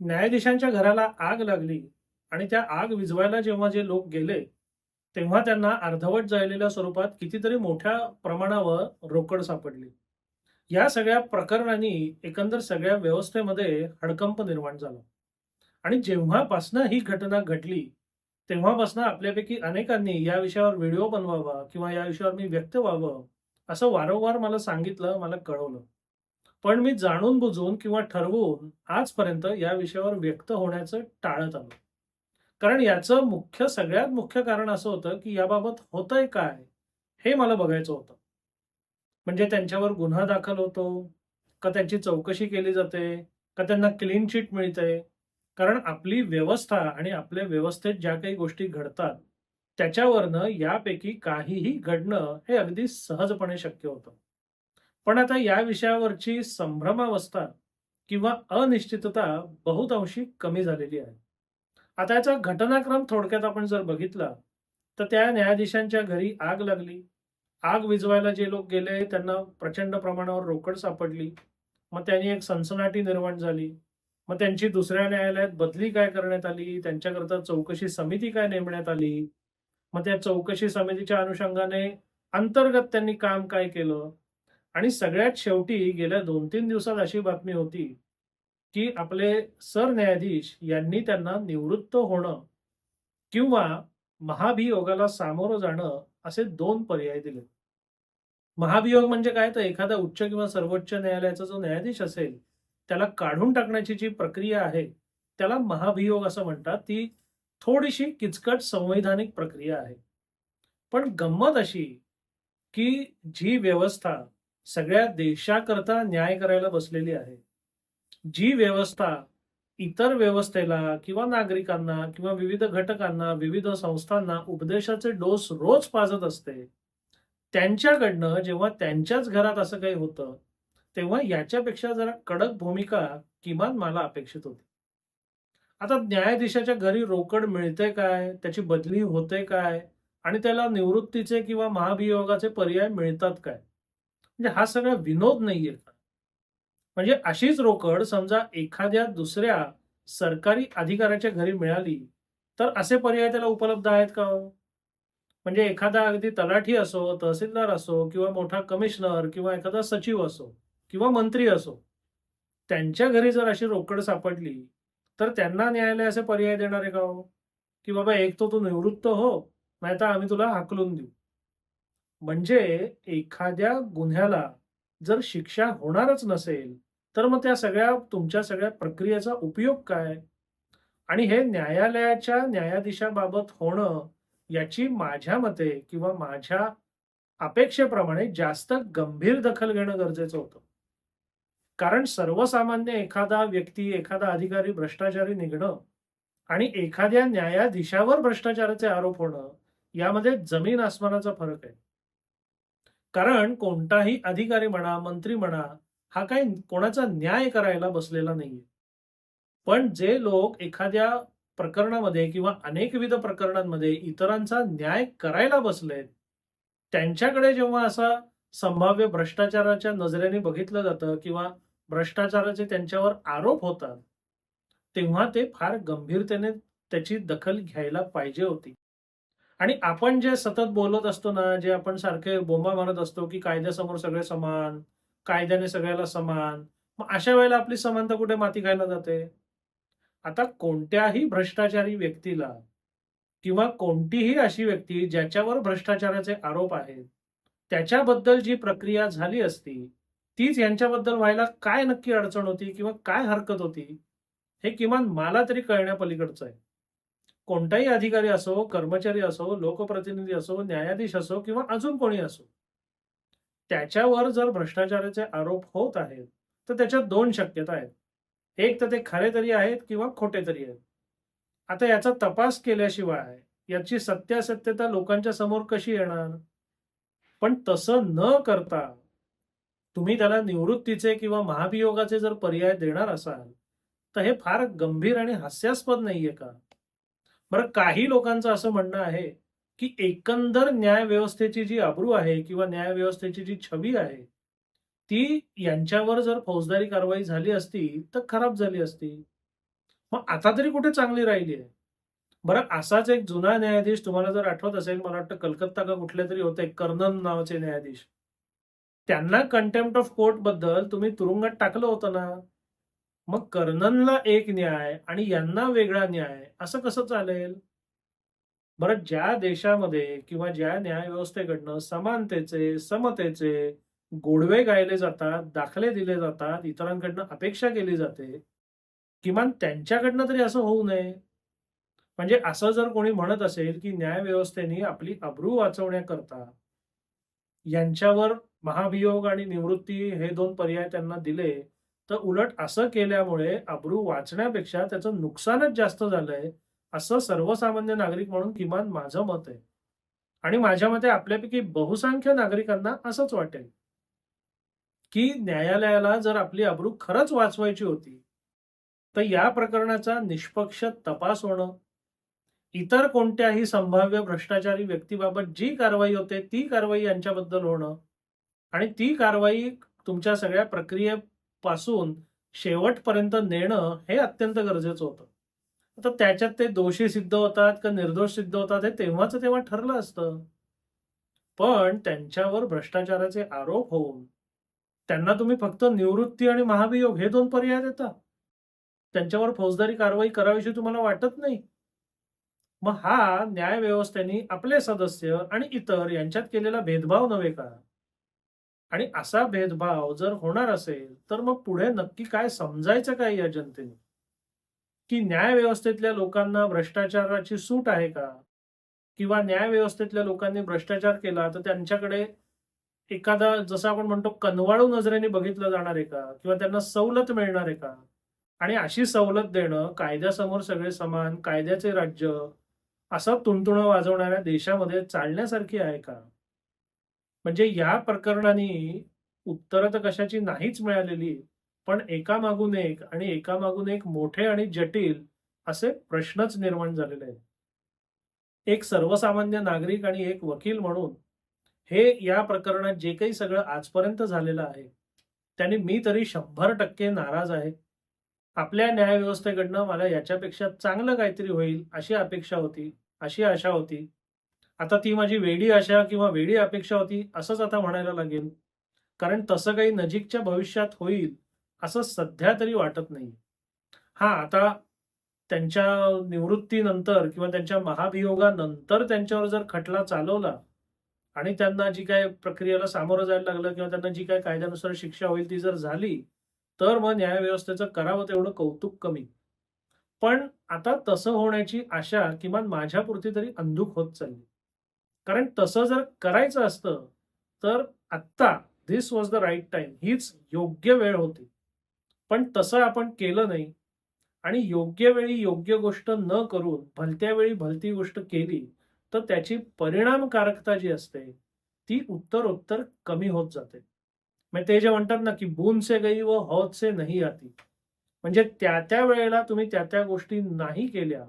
न्यायाधीशांच्या घराला आग लागली आणि त्या आग विझवायला जेव्हा जे लोक गेले तेव्हा त्यांना अर्धवट जळलेल्या स्वरूपात कितीतरी मोठ्या प्रमाणावर रोकड सापडली. या सगळ्या प्रकरणांनी एकंदर सगळ्या व्यवस्थेमध्ये हडकंप निर्माण झाला. आणि जेव्हापासनं ही घटना घडली तेव्हापासनं आपल्यापैकी अनेकांनी या विषयावर व्हिडिओ बनवावा किंवा या विषयावर मी व्यक्त व्हावं असं वारंवार मला सांगितलं मला कळवलं. पण मी जाणून बुजून किंवा ठरवून आजपर्यंत या विषयावर व्यक्त होण्याचं टाळत आलो. कारण याचं मुख्य सगळ्यात मुख्य कारण असं होतं की याबाबत होतंय काय हे मला बघायचं होतं. म्हणजे त्यांच्यावर गुन्हा दाखल होतो का त्यांची चौकशी केली जाते का त्यांना क्लीन चिट मिळते. कारण आपली व्यवस्था आणि आपल्या व्यवस्थेत ज्या काही गोष्टी घडतात त्याच्यावरनं यापैकी काहीही घडणं हे अगदी सहजपणे शक्य होतं. पण आता या विषयावरची संभ्रमावस्था किंवा अनिश्चितता बहुतांशी कमी झालेली आहे. आता याचा घटनाक्रम थोडक्यात आपण जर बघितला तर त्या न्यायाधीशांच्या घरी आग लागली. आग विझवायला जे लोक गेले त्यांना प्रचंड प्रमाणावर रोकड सापडली. मग त्यांनी एक सनसनाटी निर्माण झाली. मग त्यांची दुसऱ्या न्यायालयात बदली काय करण्यात आली? त्यांच्याकरता चौकशी समिती काय नेमण्यात आली? मग त्या चौकशी समितीच्या अनुषंगाने अंतर्गत त्यांनी काम काय केलं? आणि सगळ्यात शेवटी गेल्या दोन तीन दिवसात अशी बातमी होती की आपले सरन्यायाधीश यांनी त्यांना निवृत्त होणं किंवा महाभियोगाला सामोरं जाणं असे दोन पर्याय दिले. महाभियोग म्हणजे काय? तर एखादा उच्च किंवा सर्वोच्च न्यायालयाचा जो न्यायाधीश असेल त्याला काढून टाकण्याची जी प्रक्रिया आहे त्याला महाभियोग असं म्हणतात. ती थोडीशी किचकट संवैधानिक प्रक्रिया आहे. पण गंमत अशी की जी व्यवस्था सगळ्या देशाकरता न्याय करायला बसलेली आहे. जी व्यवस्था इतर व्यवस्थेला किंवा नागरिकांना किंवा विविध घटकांना विविध संस्थांना उपदेशाचे डोस रोज पाजत असते त्यांच्याकडनं जेव्हा त्यांच्याच घरात असं काही होतं तेव्हा याच्यापेक्षा जरा कडक भूमिका किमान मला अपेक्षित होती. आता न्यायाधीशाच्या घरी रोकड मिळते काय? त्याची बदली होते काय? आणि त्याला निवृत्तीचे किंवा महाभियोगाचे पर्याय मिळतात काय? म्हणजे हा सगळा विनोद नाहीये का? म्हणजे अशीच रोकड समजा एखाद्या दुसऱ्या सरकारी अधिकाऱ्याच्या घरी मिळाली तर असे पर्याय त्याला उपलब्ध आहेत का हो? म्हणजे एखादा अगदी तलाठी असो तहसीलदार असो किंवा मोठा कमिशनर किंवा एखादा सचिव असो किंवा मंत्री असो त्यांच्या घरी जर अशी रोकड सापडली तर त्यांना न्यायालय असे पर्याय देणार आहे का हो? की बाबा एक तो तू निवृत्त हो नाही तर आम्ही तुला हाकलून देऊ. म्हणजे एखाद्या गुन्ह्याला जर शिक्षा होणारच नसेल तर मग त्या सगळ्या तुमच्या सगळ्या प्रक्रियेचा उपयोग काय? आणि हे न्यायालयाच्या न्यायाधीशाबाबत होणं याची माझ्या मते किंवा माझ्या अपेक्षेप्रमाणे जास्त गंभीर दखल घेणं गरजेचं होतं. कारण सर्वसामान्य एखादा व्यक्ती एखादा अधिकारी भ्रष्टाचारी निघणं आणि एखाद्या न्यायाधीशावर भ्रष्टाचाराचे आरोप होणं यामध्ये जमीन आसमानाचा फरक आहे. कारण कोणताही अधिकारी म्हणा मंत्री म्हणा हा काही कोणाचा न्याय करायला बसलेला नाहीये. पण जे लोक एखाद्या प्रकरणामध्ये किंवा अनेकविध प्रकरणांमध्ये इतरांचा न्याय करायला बसलेत त्यांच्याकडे जेव्हा असा संभाव्य भ्रष्टाचाराच्या नजरेने बघितलं जातं किंवा भ्रष्टाचाराचे त्यांच्यावर आरोप होतात तेव्हा ते फार गंभीरतेने त्याची दखल घ्यायला पाहिजे होती. आणि आपण जे सतत बोलत असतो ना जे आपण सारखे बोंबा मारत असतो की कायद्यासमोर सगळे समान कायद्याने सगळ्याला समान मग अशा वेळेला आपली समानता कुठे माती खायला जाते? आता कोणत्याही भ्रष्टाचारी व्यक्तीला किंवा कोणतीही अशी व्यक्ती ज्याच्यावर भ्रष्टाचाराचे आरोप आहेत त्याच्याबद्दल जी प्रक्रिया झाली असती तीच यांच्याबद्दल व्हायला काय नक्की अडचण होती किंवा काय हरकत होती हे किमान मला तरी कळण्यापलीकडचं आहे. कोणताही अधिकारी असो कर्मचारी असो लोकप्रतिनिधी असो न्यायाधीश असो किंवा अजून कोणी असो त्याच्यावर जर भ्रष्टाचाराचे आरोप होत आहेत तर त्याच्यात दोन शक्यता आहेत. एक तर ते खरे तरी आहेत किंवा खोटे तरी आहेत. आता याचा तपास केल्याशिवाय याची सत्यासत्यता लोकांच्या समोर कशी येणार? पण तसं न करता तुम्ही त्याला निवृत्तीचे किंवा महाभियोगाचे जर पर्याय देणार असाल तर हे फार गंभीर आणि हास्यास्पद नाहीये का? बरं काही लोकांचं असं म्हणणं आहे की एकंदर न्याय व्यवस्थेची जी अब्रू आहे किंवा न्याय व्यवस्थेची जी छबी आहे ती यांच्यावर जर फौजदारी कारवाई झाली असती तर खराब झाली असती. मग आता तरी कुठे चांगली राहिली आहे? बरं असाच एक जुना न्यायाधीश तुम्हाला जर आठवत असेल मला वाटतं कलकत्ता का कुठले तरी होते कर्नन नावाचे न्यायाधीश. त्यांना कंटेम्प्ट ऑफ कोर्टबद्दल तुम्ही तुरुंगात टाकलं होतं ना. मग कर्ननला एक न्याय आणि यांना वेगळा न्याय असं कसं चालेल? बरं ज्या देशामध्ये किंवा ज्या न्याय व्यवस्थेकडनं समानतेचे समतेचे गोडवे गायले जातात दाखले दिले जातात इतरांकडनं अपेक्षा केली जाते किमान त्यांच्याकडनं तरी असं होऊ नये. म्हणजे असं जर कोणी म्हणत असेल की न्याय व्यवस्थेने आपली अब्रू वाचवण्याकरता यांच्यावर महाभियोग आणि निवृत्ती हे दोन पर्याय त्यांना दिले तर उलट असं केल्यामुळे अब्रू वाचण्यापेक्षा त्याचं नुकसानच जास्त झालंय असं सर्वसामान्य नागरिक म्हणून किमान माझं मत आहे. आणि माझ्या मते आपल्यापैकी बहुसंख्य नागरिकांना असंच वाटेल. की न्यायालयाला जर आपली अब्रू खरंच वाचवायची होती तर या प्रकरणाचा निष्पक्ष तपास होणं इतर कोणत्याही संभाव्य भ्रष्टाचारी व्यक्तीबाबत जी कारवाई होते ती कारवाई यांच्याबद्दल होणं आणि ती कारवाई तुमच्या सगळ्या पासून शेवटपर्यंत नेणं हे अत्यंत गरजेचं होतं. आता त्याच्यात ते दोषी सिद्ध होतात का निर्दोष सिद्ध होतात हे तेव्हाच तेव्हा ठरलं असतं. पण त्यांच्यावर भ्रष्टाचाराचे आरोप होऊन त्यांना तुम्ही फक्त निवृत्ती आणि महाभियोग हे दोन पर्याय देता. त्यांच्यावर फौजदारी कारवाई करावीशी तुम्हाला वाटत नाही. मग हा न्यायव्यवस्थेने आपले सदस्य आणि इतर यांच्यात केलेला भेदभाव नव्हे का? आणि असा भेदभाव जर होणार असेल तर मग पुढे नक्की काय समजायचं काय या जनतेने? की न्याय व्यवस्थेतल्या लोकांना भ्रष्टाचाराची सूट आहे का? किंवा न्याय व्यवस्थेतल्या लोकांनी भ्रष्टाचार केला तर त्यांच्याकडे एखादा जसं आपण म्हणतो कनवाळू नजरेने बघितलं जाणार आहे का? किंवा त्यांना सवलत मिळणार आहे का? आणि अशी सवलत देणं कायद्यासमोर सगळे समान कायद्याचे राज्य असं तुणतुणं वाजवणाऱ्या देशामध्ये चालण्यासारखी आहे का? म्हणजे या प्रकरणाने उत्तरं तर कशाची नाहीच मिळालेली पण एकामागून एक आणि एकामागून एक मोठे आणि जटिल असे प्रश्नच निर्माण झालेले आहेत. एक सर्वसामान्य नागरिक आणि एक वकील म्हणून हे या प्रकरणात जे काही सगळं आजपर्यंत झालेलं आहे त्याने मी तरी शंभर टक्के नाराज आहे. आपल्या न्यायव्यवस्थेकडनं मला याच्यापेक्षा चांगलं काहीतरी होईल अशी अपेक्षा होती अशी आशा होती. आता ती माझी वेडी आशा किंवा वेडी अपेक्षा होती असंच आता म्हणायला लागेल. कारण तसं काही नजीकच्या भविष्यात होईल असं सध्या तरी वाटत नाही. हा आता त्यांच्या निवृत्तीनंतर किंवा त्यांच्या महाभियोगानंतर त्यांच्यावर जर खटला चालवला आणि त्यांना जी काय प्रक्रियेला सामोरं जायला लागलं किंवा त्यांना जी काय कायद्यानुसार शिक्षा होईल ती जर झाली तर मग न्यायव्यवस्थेचं करावं तेवढं कौतुक कमी. पण आता तसं होण्याची आशा किमान माझ्यापुरती तरी अंधुक होत चालली. कारण तसं जर करायचं असतं तर आत्ता this was the right time हीच योग्य वेळ होती. पण तसं आपण केलं नाही आणि योग्य वेळी योग्य गोष्ट न करून भलत्या वेळी भलती गोष्ट केली तर त्याची परिणामकारकता जी असते ती उत्तर कमी होत जाते. मग ते जे म्हणतात ना की बून से गई व हौद से नाही आती. म्हणजे त्या त्या वेळेला तुम्ही त्या त्या गोष्टी नाही केल्या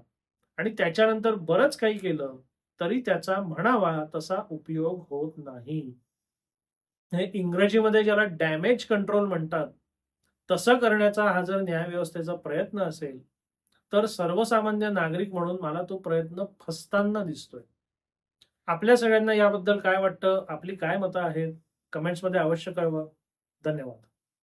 आणि त्याच्यानंतर बरंच काही केलं तरी त्याचा म्हणावा तसा उपयोग होत नाही. हे इंग्रजीमध्ये ज्याला डॅमेज कंट्रोल म्हणतात तसं करण्याचा हा जर न्यायव्यवस्थेचा प्रयत्न असेल तर सर्वसामान्य नागरिक म्हणून मला तो प्रयत्न फसताना दिसतोय. आपल्या सगळ्यांना याबद्दल काय वाटतं? आपली काय मतं आहेत? कमेंट्समध्ये अवश्य कळवा. धन्यवाद.